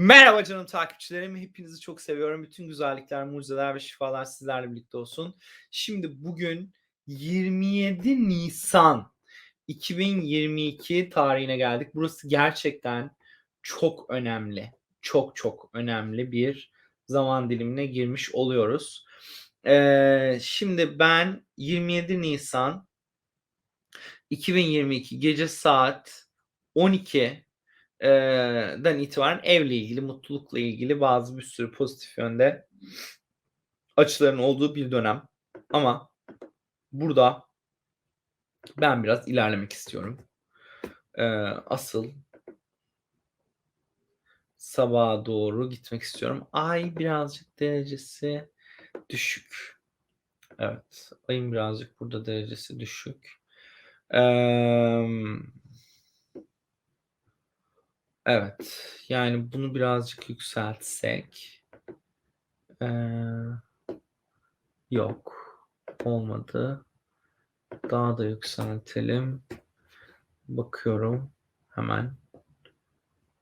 Merhaba canım takipçilerim. Hepinizi çok seviyorum. Bütün güzellikler, mucizeler ve şifalar sizlerle birlikte olsun. Şimdi bugün 27 Nisan 2022 tarihine geldik. Burası gerçekten çok önemli. Çok çok önemli bir zaman dilimine girmiş oluyoruz. Ee, şimdi ben 27 Nisan 2022 gece saat 12 den itibaren evle ilgili, mutlulukla ilgili bazı bir sürü pozitif yönde açıların olduğu bir dönem. Ama burada ben biraz ilerlemek istiyorum. Asıl sabaha doğru gitmek istiyorum. Ay birazcık derecesi düşük. Evet. Ayın birazcık burada derecesi düşük. Ee, Evet. Yani bunu birazcık yükseltsek. Ee, yok. Olmadı. Daha da yükseltelim. Bakıyorum. Hemen.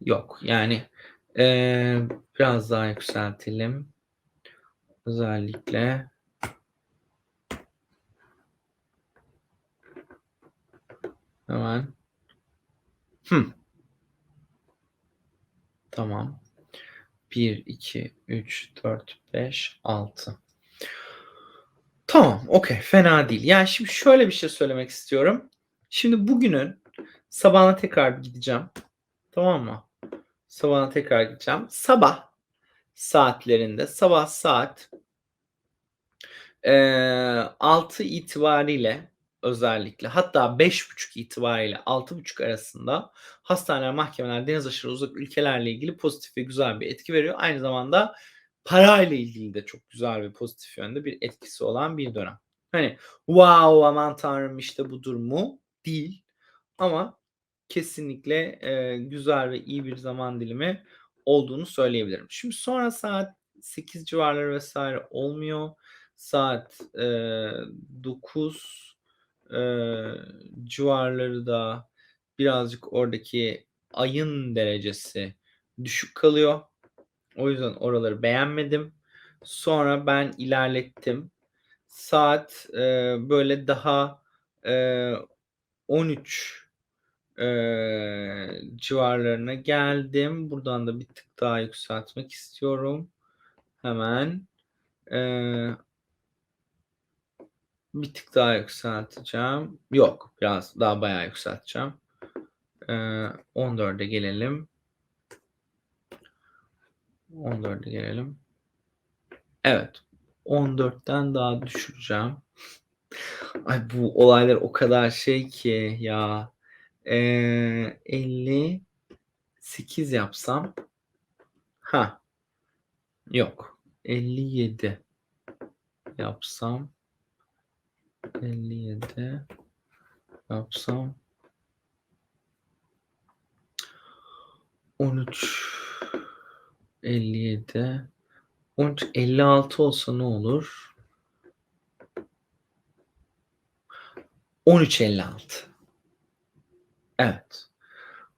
Yok. Yani ee, biraz daha yükseltelim. Özellikle hemen. Hmm. Tamam. 1, 2, 3, 4, 5, 6. Tamam, okey. Fena değil. Yani şimdi şöyle bir şey söylemek istiyorum. Şimdi bugünün sabahına tekrar gideceğim. Tamam mı? Sabahına tekrar gideceğim. Sabah saatlerinde, sabah saat e, 6 itibariyle özellikle hatta 5.5 itibariyle 6.5 arasında hastaneler, mahkemeler, deniz aşırı uzak ülkelerle ilgili pozitif ve güzel bir etki veriyor. Aynı zamanda parayla ilgili de çok güzel bir pozitif yönde bir etkisi olan bir dönem. Hani wow aman tanrım işte budur mu? Değil. Ama kesinlikle e, güzel ve iyi bir zaman dilimi olduğunu söyleyebilirim. Şimdi sonra saat 8 civarları vesaire olmuyor. Saat e, 9 e, civarları da birazcık oradaki ayın derecesi düşük kalıyor. O yüzden oraları beğenmedim. Sonra ben ilerlettim. Saat e, böyle daha e, 13 e, civarlarına geldim. Buradan da bir tık daha yükseltmek istiyorum. Hemen. E, bir tık daha yükselteceğim. Yok biraz daha bayağı yükselteceğim. Ee, 14'e gelelim. 14'e gelelim. Evet. 14'ten daha düşüreceğim. Ay bu olaylar o kadar şey ki ya. Ee, 58 yapsam. Ha. Yok. 57 yapsam. 57 yapsam 13 57 13 56 olsa ne olur? 13 56. Evet.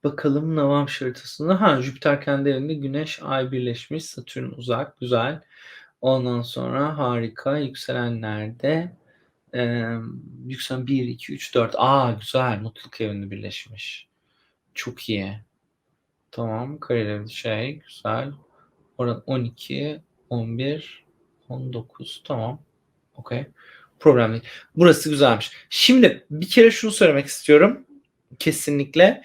Bakalım Navam haritasında. Ha Jüpiter kendi evinde Güneş Ay birleşmiş. Satürn uzak. Güzel. Ondan sonra harika. Yükselenlerde ee, yükselen 1, 2, 3, 4. Aa güzel. Mutluluk evinde birleşmiş. Çok iyi. Tamam. Kareli şey. Güzel. Orada 12, 11, 19. Tamam. Okey. Problem değil. Burası güzelmiş. Şimdi bir kere şunu söylemek istiyorum. Kesinlikle.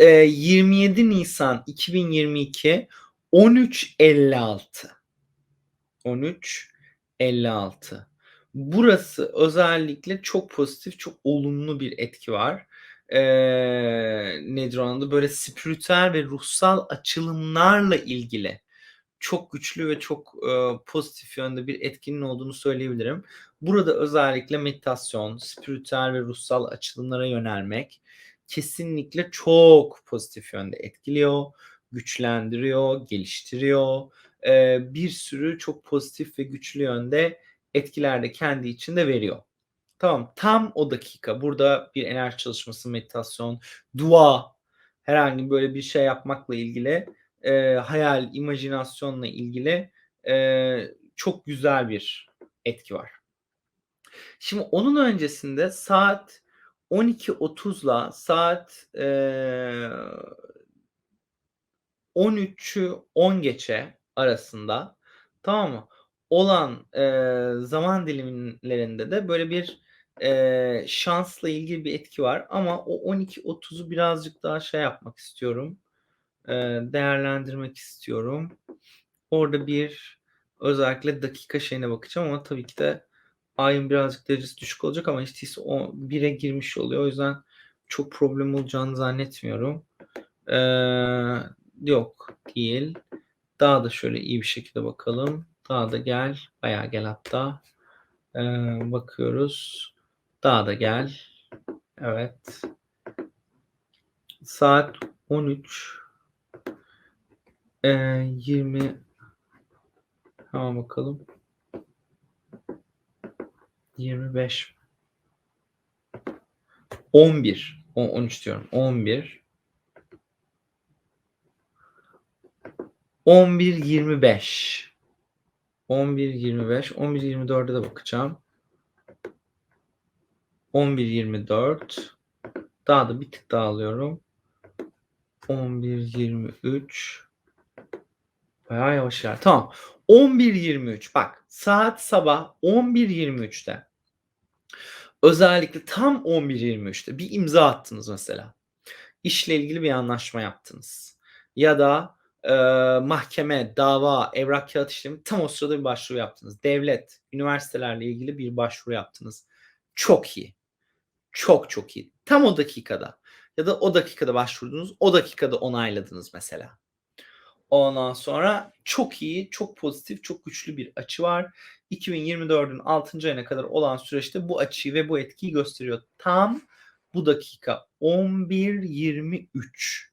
E, 27 Nisan 2022 13.56 13.56 Burası özellikle çok pozitif, çok olumlu bir etki var. Ee, nedir adı? Böyle spiritüel ve ruhsal açılımlarla ilgili çok güçlü ve çok e, pozitif yönde bir etkinin olduğunu söyleyebilirim. Burada özellikle meditasyon, spiritüel ve ruhsal açılımlara yönelmek kesinlikle çok pozitif yönde etkiliyor, güçlendiriyor, geliştiriyor. E, bir sürü çok pozitif ve güçlü yönde etkiler de kendi içinde veriyor. Tamam tam o dakika burada bir enerji çalışması, meditasyon, dua herhangi böyle bir şey yapmakla ilgili eee, hayal, imajinasyonla ilgili, eee, çok güzel bir etki var. Şimdi onun öncesinde saat 12.30'la saat, eee 13'ü 10 geçe arasında, tamam mı, olan, eee, zaman dilimlerinde de böyle bir, eee, şansla ilgili bir etki var ama o 12.30'u birazcık daha şey yapmak istiyorum, eee, değerlendirmek istiyorum. Orada bir özellikle dakika şeyine bakacağım ama tabii ki de ayın birazcık derecesi düşük olacak ama değilse o 1'e girmiş oluyor. O yüzden çok problem olacağını zannetmiyorum. Eee, yok, değil. Daha da şöyle iyi bir şekilde bakalım. Daha da gel, bayağı gel hatta. Eee, bakıyoruz. Daha da gel. Evet. Saat 13. Eee, 20 Hemen bakalım. 25 11 o 13 diyorum. 11 11.25 11.25 11.24'e de bakacağım. 11.24 daha da bir tık daha alıyorum. 11.23 Bayağı yavaş iler Tamam. 11.23 bak saat sabah 11.23'te özellikle tam 11.23'te bir imza attınız mesela. İşle ilgili bir anlaşma yaptınız. Ya da eee, mahkeme, dava, evrak kağıt işlemi tam o sırada bir başvuru yaptınız. Devlet, üniversitelerle ilgili bir başvuru yaptınız. Çok iyi. Çok çok iyi. Tam o dakikada ya da o dakikada başvurdunuz, o dakikada onayladınız mesela. Ondan sonra çok iyi, çok pozitif, çok güçlü bir açı var. 2024'ün 6. ayına kadar olan süreçte bu açıyı ve bu etkiyi gösteriyor. Tam bu dakika 11.23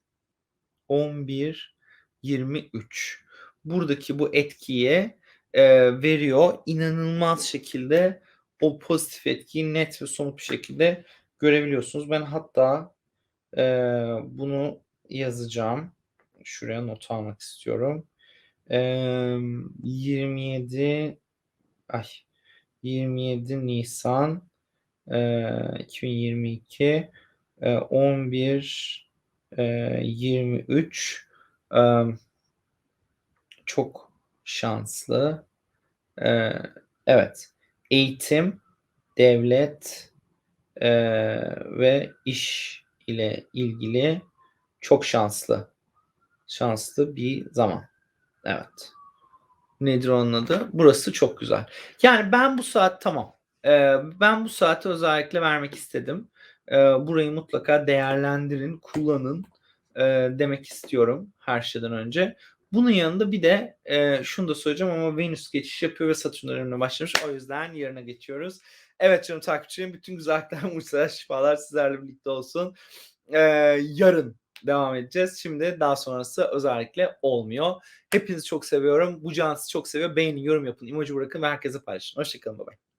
11.23 buradaki bu etkiye eee, veriyor. İnanılmaz şekilde o pozitif etkiyi net ve somut bir şekilde görebiliyorsunuz. Ben hatta eee, bunu yazacağım. Şuraya not almak istiyorum. Eee, 27 ay 27 Nisan eee, 2022 eee, 11 eee, 23 eee, çok şanslı. Eee, evet. Eğitim, devlet eee, ve iş ile ilgili çok şanslı. Şanslı bir zaman. Evet. Nedir onun adı? Burası çok güzel. Yani ben bu saat tamam. Eee, ben bu saati özellikle vermek istedim. Eee, burayı mutlaka değerlendirin, kullanın eee, demek istiyorum her şeyden önce. Bunun yanında bir de eee, şunu da söyleyeceğim ama Venüs geçiş yapıyor ve Satürn dönemine başlamış. O yüzden yarına geçiyoruz. Evet canım takipçilerim bütün güzellikler, mucizeler, şifalar sizlerle birlikte olsun. Eee, yarın devam edeceğiz. Şimdi daha sonrası özellikle olmuyor. Hepinizi çok seviyorum. Bu can çok seviyor. Beğenin, yorum yapın, emoji bırakın ve herkese paylaşın. Hoşçakalın. Bye bye.